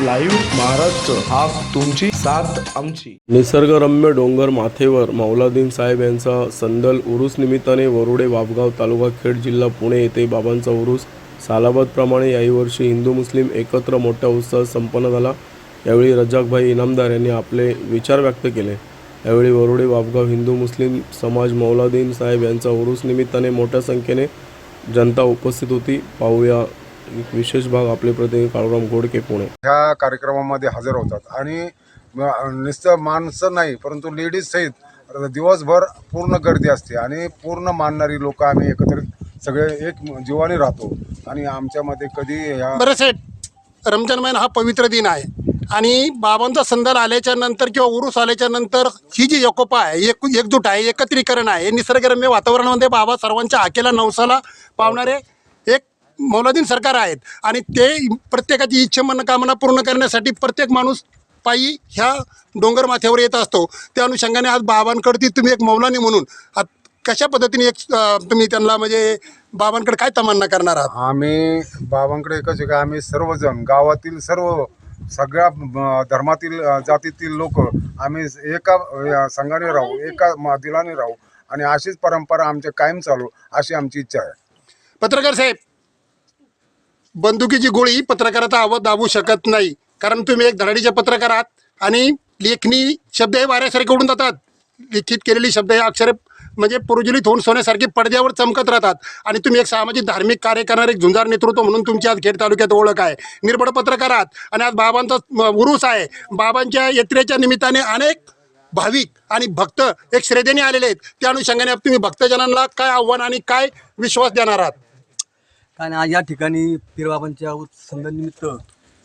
Live Maharashtra हा तुमची साथ आमची. निसर्गरम्य डोंगर माथेवर मौलादीन साहेब यांचा संदल उरूस निमित्ताने वरुडे वापगाव तालुका खेड जिल्हा पुणे येथे बाबांचा उरूस. सालाबादप्रमाणे याही वर्षी हिंदू मुस्लिम एकत्र मोठ्या उत्साहात संपन्न झाला. यावेळी रजाकभाई इनामदार यांनी आपले विचार व्यक्त केले. यावेळी वरुडे वापगाव हिंदू मुस्लिम समाज मौलादीन साहेब यांचा उरूस निमित्ताने मोठ्या संख्येने जनता उपस्थित होती. पाहूया एक विशेष भाग आपले प्रतिनिधी काळूराम गोडके पुणे. ह्या कार्यक्रमामध्ये हजर होतात. आणि नुसतं माणसं नाही परंतु लेडीज सहित दिवसभर पूर्ण गर्दी असते. आणि पूर्ण मानणारी लोक आम्ही एकत्रित सगळे एक जीवाने राहतो. आणि आमच्यामध्ये कधी ह्या बरं सेठ रमजान महिना हा पवित्र दिन आहे. आणि बाबांचा संदल आल्याच्यानंतर किंवा उरूस आल्याच्यानंतर ही जी एकोपा आहे एक एकजूट आहे एकत्रीकरण आहे. हे निसर्गरम्य वातावरणामध्ये बाबा सर्वांच्या हाकेला नवसाला पावणारे एक मौलादीन सरकार आहेत. आणि ते प्रत्येकाची इच्छा मनोकामना पूर्ण करण्यासाठी प्रत्येक माणूस पायी ह्या डोंगर माथ्यावर येत असतो. त्या अनुषंगाने आज बाबांकडती तुम्ही एक मौलानी म्हणून आत- कशा पद्धतीने एक तुम्ही त्यांना म्हणजे बाबांकडे काय तमन्ना करणार आहात? आम्ही बाबांकडे एकच आहे का आम्ही सर्वजण गावातील सर्व सगळ्या धर्मातील जातीतील लोक आम्ही एका संघाने राहू एका म- दिलाने राहू. आणि अशीच परंपरा आमच्या कायम चालू अशी आमची इच्छा आहे. पत्रकार साहेब बंदुकीची गोळी पत्रकाराचा आवाज दाबू शकत नाही. कारण तुम्ही एक धडाडीचे पत्रकार आहात आणि लेखणी शब्द हे वाऱ्यासारखे उडून जातात. लिखित केलेली शब्द हे अक्षरे म्हणजे पुरुजुलीत होऊन सोन्यासारखे पडद्यावर चमकत राहतात. आणि तुम्ही एक सामाजिक धार्मिक कार्य करणारे एक झुंजार नेतृत्व म्हणून तुमची आज खेड तालुक्यात ओळख आहे. निर्भड पत्रकार आहात आणि आज बाबांचा म, उरूस आहे. बाबांच्या यात्रेच्या निमित्ताने अनेक भाविक आणि भक्त एक श्रेदेने आलेले आहेत. त्या अनुषंगाने तुम्ही भक्तजनांना काय आव्हान आणि काय विश्वास देणार आहात? कारण आज या ठिकाणी पीरबाबांच्या संघनिमित्त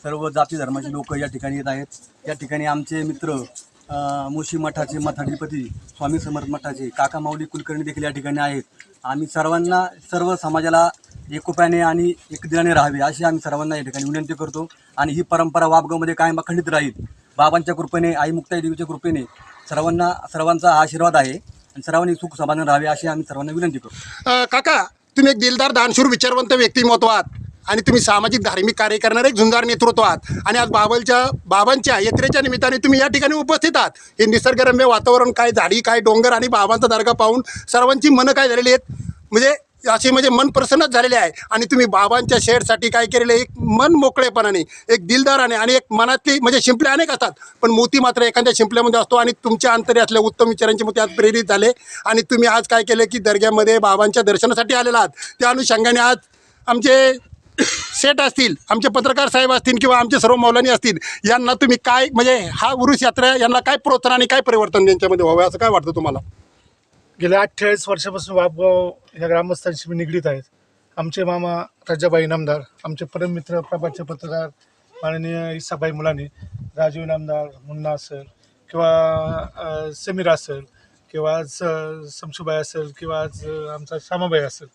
सर्व जाती धर्माचे लोक या ठिकाणी येत आहेत. या ठिकाणी आमचे मित्र मोशी मुशी मठाचे मठाधिपती स्वामी समर्थ मठाचे काका माऊली कुलकर्णी देखील या ठिकाणी आहेत. आम्ही सर्वांना सर्व समाजाला एकोप्याने आणि एकदिलाने राहावे अशी आम्ही सर्वांना या ठिकाणी विनंती करतो. आणि ही परंपरा वाबगावमध्ये कायम अखंडित राहील. बाबांच्या कृपेने आई मुक्ताई देवीच्या कृपेने सर्वांना सर्वांचा हा आशीर्वाद आहे. आणि सर्वांनी सुख समाधान राहावे अशी आम्ही सर्वांना विनंती करतो. काका तुम्ही एक दिलदार दानशूर विचारवंत व्यक्तिमत्व आहात. आणि तुम्ही सामाजिक धार्मिक कार्य करणारे एक झुंजार नेतृत्व आहात. आणि आज बाबांच्या बाबांच्या यात्रेच्या निमित्ताने तुम्ही या ठिकाणी उपस्थित आहात. हे निसर्गरम्य वातावरण काय झाडी काय डोंगर आणि बाबांचा दर्गा पाहून सर्वांची मनं काय झालेली आहेत? म्हणजे असे म्हणजे मन प्रसन्नच झालेले आहे. आणि तुम्ही बाबांच्या शेअरसाठी काय केलेले एक मन मोकळेपणाने एक दिलदाराने आणि एक मनातली म्हणजे शिंपले अनेक असतात. पण मोती मात्र एखाद्या शिंपल्यामध्ये असतो आणि तुमच्या अंतरी असल्या उत्तम विचारांचे मोती आज प्रेरित झाले. आणि तुम्ही आज काय केले की दर्ग्यामध्ये बाबांच्या दर्शनासाठी आलेला आहात. त्या अनुषंगाने आज आमचे सेट असतील आमचे पत्रकार साहेब असतील किंवा आमचे सर्व मौलानी असतील यांना तुम्ही काय म्हणजे हा उरुस यात्रा यांना काय प्रोत्साहन आणि काय परिवर्तन त्यांच्यामध्ये व्हावं असं काय वाटतं तुम्हाला? गेल्या अठ्ठेचाळीस वर्षापासून वापगाव ह्या ग्रामस्थांशी मी निगडीत आहेत. आमचे मामा राजाबाई इनामदार आमचे परममित्र प्रभातचे पत्रकार माननीय इसाबाई मुलानी राजू इनामदार मुन्ना असेल किंवा समीर असेल किंवा आज समशुबाई असेल किंवा आज आमचा श्यामाबाई असेल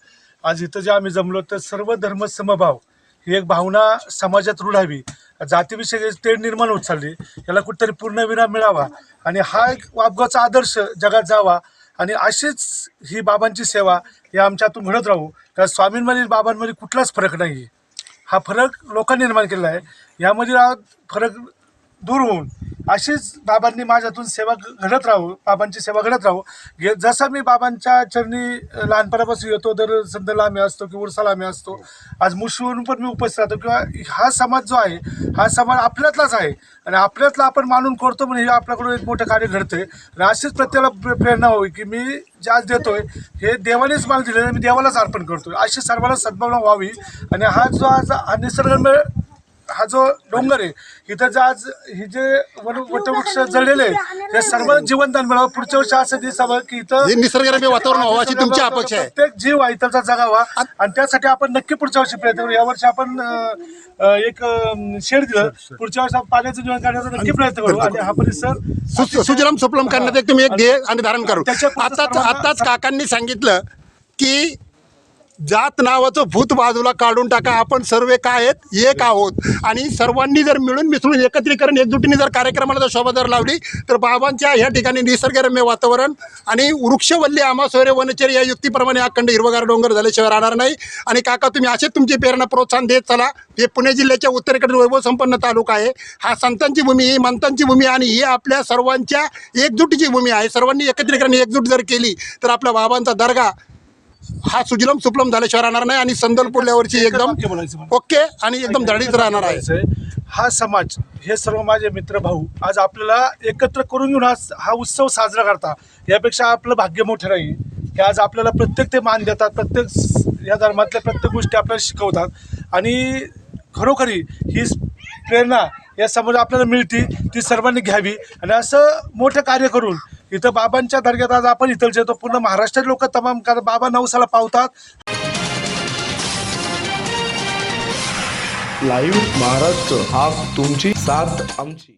आज इथं जे आम्ही जमलो तर सर्व धर्म समभाव ही एक भावना समाजात रुढावी जातीविषयी तेढ निर्माण होत चालली. याला कुठेतरी पूर्णविराम मिळावा. आणि हा एक वापगावचा आदर्श जगात जावा आणि अशीच ही बाबांची सेवा या आमच्यातून घडत राहू. कारण स्वामींमध्ये बाबांमध्ये कुठलाच फरक नाही हा फरक लोकांनी निर्माण केलेला आहे. यामध्ये हा फरक दूर होऊन अशीच बाबांनी माझ्यातून सेवा घडत राहू बाबांची सेवा घडत राहू. घे जसं मी बाबांच्या चरणी लहानपणापासून येतो दर संदला आम्ही असतो किंवा उरसाला आम्ही असतो आज मुशीवरून पण मी उपस्थित राहतो किंवा हा समाज जो आहे हा समाज आपल्यातलाच आहे आणि आपल्यातला आपण मानून करतो म्हणजे हे आपल्याकडून एक मोठं कार्य घडतंय. आणि अशीच प्रत्येकाला प्रेरणा होई की मी जे आज देतोय हे देवानेच मला दिलेलं मी देवालाच अर्पण करतोय. अशी सर्वांना सद्भावना व्हावी आणि हा जो आज हा निसर्गरम्य हा जो डोंगर आहे इथं जे आज हे जे वन वटवृक्ष जळलेले आहेत हे सर्व जीवनदान मिळावं. पुढच्या वर्षी असं दिसावं की इथं निसर्गरम्य वातावरण व्हावं अशी तुमची अपेक्षा आहे. प्रत्येक जीव आहे इथलचा जगावा आणि त्यासाठी आपण नक्की पुढच्या वर्षी प्रयत्न करू. यावर्षी आपण अं, अं, एक अं, शेड दिलं. पुढच्या वर्षी आपण पाण्याचं जीवन करण्याचा नक्की प्रयत्न करू. आणि हा परिसर सु- सुजलाम सुफलम करण्यात एक तुम्ही एक ध्येय आणि धारण करू. त्याच्या पुढचं आताच सर्वांना- आताच काकांनी सांगितलं की जात नावाचं भूत बाजूला काढून टाका. आपण सर्व काय आहेत? एक आहोत. आणि सर्वांनी जर मिळून मिसळून एकत्रीकरण एकजुटीने जर कार्यक्रमाला जर शोभा जर लावली तर बाबांच्या ह्या ठिकाणी निसर्गरम्य वातावरण आणि वृक्षवल्ली आमासोरे वनचर या युक्तीप्रमाणे अखंड हिरवगार डोंगर झाल्याशिवाय राहणार नाही. आणि काका तुम्ही असेच तुमची प्रेरणा प्रोत्साहन देत चला. हे पुणे जिल्ह्याच्या उत्तरेकडील वैभव संपन्न तालुका आहे. हा संतांची भूमी ही मंतांची भूमी आणि ही आपल्या सर्वांच्या एकजुटीची भूमी आहे. सर्वांनी एकत्रीकरण एकजूट जर केली तर आपल्या बाबांचा दर्गा हा सुजलम सुफलम झाल्याशिवाय राहणार नाही आणि संदल पुढल्या वर्षी एकच एकदम. ओके आणि एकदम धडीत राहणार आहे. हा समाज हे सर्व माझे मित्र भाऊ आज आपल्याला एकत्र करून घेऊन आज हा उत्सव साजरा करता. यापेक्षा आपलं भाग्य मोठं नाही की आज आपल्याला प्रत्येक ते मान देतात प्रत्येक या धर्मातल्या प्रत्येक गोष्टी आपल्याला शिकवतात. आणि खरोखरी ही प्रेरणा या समाज आपल्याला मिळते ती सर्वांनी घ्यावी. आणि असं मोठं कार्य करून इथं बाबांच्या दर्ग्यात आज आपण इथलचे तो पूर्ण महाराष्ट्रात लोक तमाम कारण बाबा नवसाला पावतात. लाईव्ह महाराष्ट्र हा तुमची साथ आमची.